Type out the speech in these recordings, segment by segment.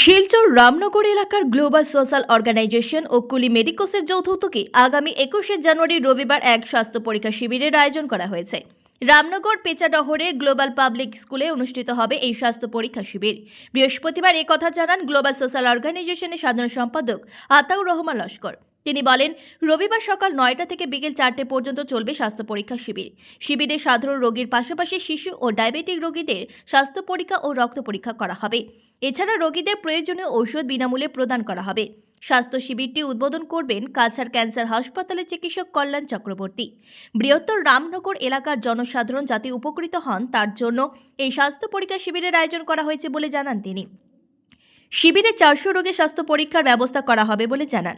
শিলচর রামনগর এলাকার global social organisation ও কুলি মেডিকোসের যৌথ উদ্যোগে আগামী একুশে জানুয়ারি রবিবার এক স্বাস্থ্য পরীক্ষা শিবিরের আয়োজন করা হয়েছে। রামনগর পেচাডহরে গ্লোবাল পাবলিক স্কুলে অনুষ্ঠিত হবে এই স্বাস্থ্য পরীক্ষা শিবির। বৃহস্পতিবার কথা জানান গ্লোবাল সোশ্যাল অর্গানাইজেশনের সাধারণ সম্পাদক আতাউর রহমান লস্কর। তিনি বলেন, রবিবার সকাল নয়টা থেকে বিকেল চারটে পর্যন্ত চলবে স্বাস্থ্য পরীক্ষা শিবির। শিবিরে সাধারণ রোগীর পাশাপাশি শিশু ও ডায়াবেটিক রোগীদের স্বাস্থ্য পরীক্ষা ও রক্ত পরীক্ষা করা হবে। এছাড়া রোগীদের প্রয়োজনীয় ঔষধ বিনামূল্যে প্রদান করা হবে। স্বাস্থ্য শিবিরটি উদ্বোধন করবেন কাছাড় ক্যান্সার হাসপাতালের চিকিৎসক কল্যাণ চক্রবর্তী। বৃহত্তর রামনগর এলাকার জনসাধারণ যাতে উপকৃত হন, তার জন্য এই স্বাস্থ্য পরীক্ষা শিবিরের আয়োজন করা হয়েছে বলে জানান তিনি। শিবিরে চারশো রোগীর স্বাস্থ্য পরীক্ষার ব্যবস্থা করা হবে বলে জানান।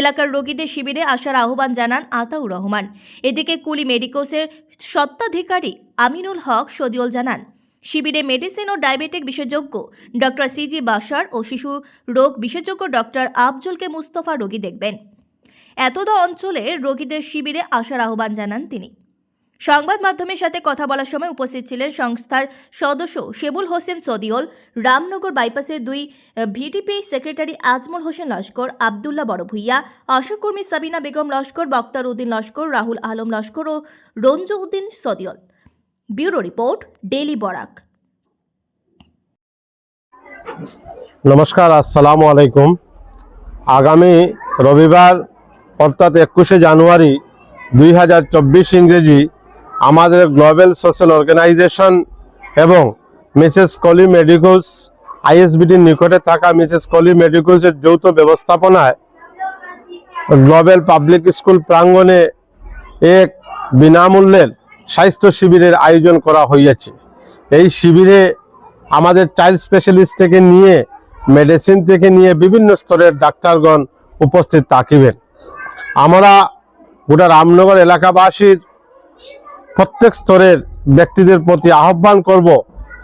এলাকার রোগীদের শিবিরে আসার আহ্বান জানান আতাউর রহমান। এদিকে কুলি মেডিকোসের স্বত্বাধিকারী আমিনুল হক সদিউল জানান, শিবিরে মেডিসিন ও ডায়াবেটিক বিশেষজ্ঞ ডক্টর সিজি বাসার ও শিশু রোগ বিশেষজ্ঞ ডক্টর আফজলকে মুস্তফা রোগী দেখবেন। এতদ অঞ্চলের রোগীদের শিবিরে আসার আহ্বান জানান তিনি। সংবাদ মাধ্যমের সাথে কথা বলার সময় উপস্থিত ছিলেন সংস্থার সদস্য শেবুল হোসেন সদিওল, রামনগর বাইপাসের দুই ভিডিপি সেক্রেটারি আজমল হোসেন লস্কর, আবদুল্লাহ বড়ভুইয়া, আশাকর্মী সাবিনা বেগম লস্কর বক্তার উদ্দিন লস্কর, রাহুল আলম লস্কর ও Ranju Uddin Sadiul. Bureau report daily Barak. নমস্কার, আসসালামু আলাইকুম। আগামী রবিবার, অর্থাৎ একুশে জানুয়ারি, দুই হাজার চব্বিশ ইংরেজি আমাদের গ্লোবাল সোশ্যাল অর্গানাইজেশন এবং মিসেস কলি মেডিকোস আইএসবিটির নিকটে থাকা মিসেস কলি মেডিকোসের যৌথ ব্যবস্থাপনায় গ্লোবাল পাবলিক স্কুল প্রাঙ্গণে এক বিনামূল্যের স্বাস্থ্য শিবিরের আয়োজন করা হইয়াছে। এই শিবিরে আমাদের চাইল্ড স্পেশালিস্ট থেকে নিয়ে, মেডিসিন থেকে নিয়ে বিভিন্ন স্তরের ডাক্তারগণ উপস্থিত থাকিবেন। আমরা গোটা রামনগর এলাকাবাসীর প্রত্যেক স্তরের ব্যক্তিদের প্রতি আহ্বান করব।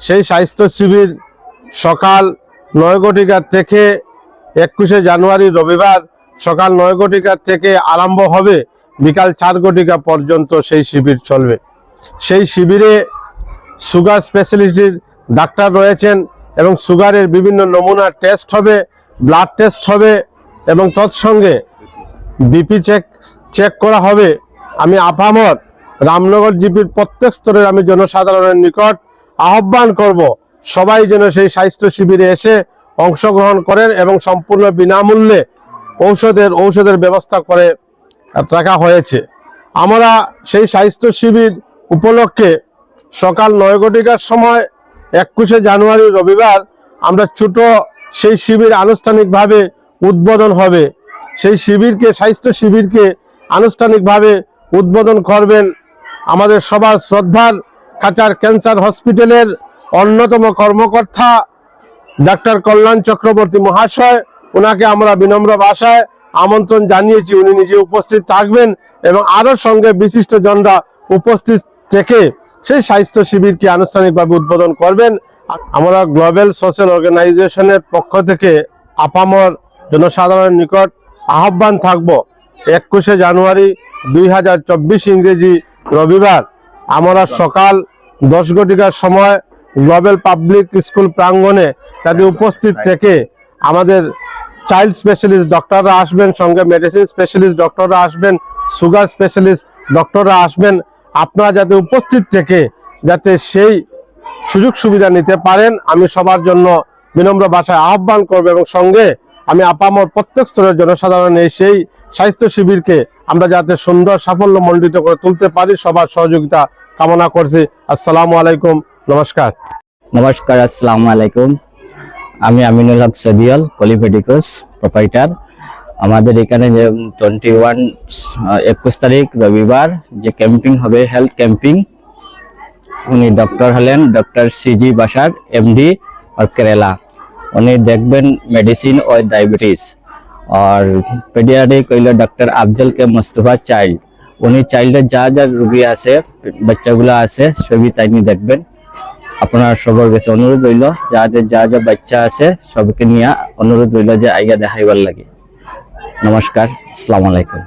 সেই স্বাস্থ্য শিবির সকাল নয় ঘটিকার থেকে একুশে জানুয়ারি রবিবার সকাল নয় ঘটিকার থেকে আরম্ভ হবে। বিকাল চার ঘটিকা পর্যন্ত সেই শিবির চলবে। সেই শিবিরে সুগার স্পেশালিস্টির ডাক্তার রয়েছেন এবং সুগারের বিভিন্ন নমুনা টেস্ট হবে, ব্লাড টেস্ট হবে এবং তৎসঙ্গে বিপি চেক চেক করা হবে। আমি আপামর রামনগর জিপির প্রত্যেক স্তরের আমি জনসাধারণের নিকট আহ্বান করব, সবাই যেন সেই স্বাস্থ্য শিবিরে এসে অংশগ্রহণ করেন এবং সম্পূর্ণ বিনামূল্যে ঔষধের ঔষধের ব্যবস্থা করে রাখা হয়েছে। আমরা সেই স্বাস্থ্য শিবির উপলক্ষে সকাল নয় ঘটিকার সময় একুশে জানুয়ারি রবিবার আমরা ছোট সেই শিবির আনুষ্ঠানিকভাবে উদ্বোধন হবে। সেই শিবিরকে, স্বাস্থ্য শিবিরকে আনুষ্ঠানিকভাবে উদ্বোধন করবেন আমাদের সবার শ্রদ্ধার কাচার ক্যান্সার হসপিটালের অন্যতম কর্মকর্তা ডাক্তার কল্যাণ চক্রবর্তী মহাশয় ওনাকে আমরা বিনম্র ভাষায় আমন্ত্রণ জানিয়েছি। উনি নিজে উপস্থিত থাকবেন এবং আরও সঙ্গে বিশিষ্ট জনরা উপস্থিত থেকে সেই স্বাস্থ্য শিবিরকে আনুষ্ঠানিকভাবে উদ্বোধন করবেন। আমরা গ্লোবাল সোশ্যাল অর্গানাইজেশনের পক্ষ থেকে আপামর জনসাধারণের নিকট আহ্বান থাকব। একুশে জানুয়ারি দুই হাজার চব্বিশ ইংরেজি রবিবার আমরা সকাল দশ ঘটিকার সময় গ্লোবাল পাবলিক স্কুল প্রাঙ্গণে তাদের উপস্থিত থেকে আমাদের চাইল্ড স্পেশালিস্ট ডক্টররা আসবেন সঙ্গে মেডিসিন স্পেশালিস্ট ডক্টররা আসবেন সুগার স্পেশালিস্ট ডক্টররা আসবেন। আপনারা যাতে উপস্থিত থেকে যাতে সেই সুযোগ সুবিধা নিতে পারেন আমি সবার জন্য বিনম্র ভাষায় আহ্বান করব এবং সঙ্গে আমি আপামর প্রত্যেক স্তরের জনসাধারণের সেই স্বাস্থ্য শিবিরকে আমরা যাতে সুন্দর সাফল্য মণ্ডিত করে তুলতে পারি, সবার সহযোগিতা কামনা করছি। আসসালামু আলাইকুম, নমস্কার। নমস্কার, আসসালামু আলাইকুম। আমি আমিনুল হক সদিয়াল কলিপেডিকোস প্রোপাইটার। আমাদের এখানে যে টোয়েন্টি ওয়ান একুশ তারিখ রবিবার যে ক্যাম্পিং হবে, হেলথ ক্যাম্পিং, উনি ডক্টর হলেন doctor C G Basar, MD আর কেরালা। উনি দেখবেন মেডিসিন ও ডায়াবেটিস। আর পেডিয়াট্রিক হইল doctor Afzal K Mostafa child উনি চাইল্ডের যা যা রুগী আছে বাচ্চাগুলো আছে সবই তাই নিয়ে দেখবেন আপনার সবার কাছে অনুরোধ রইল যাদের যা যা বাচ্চা আছে সবকে নিয়ে অনুরোধ রইল যে আইয়া দেখাইবার লাগে নমস্কার আসসালামু আলাইকুম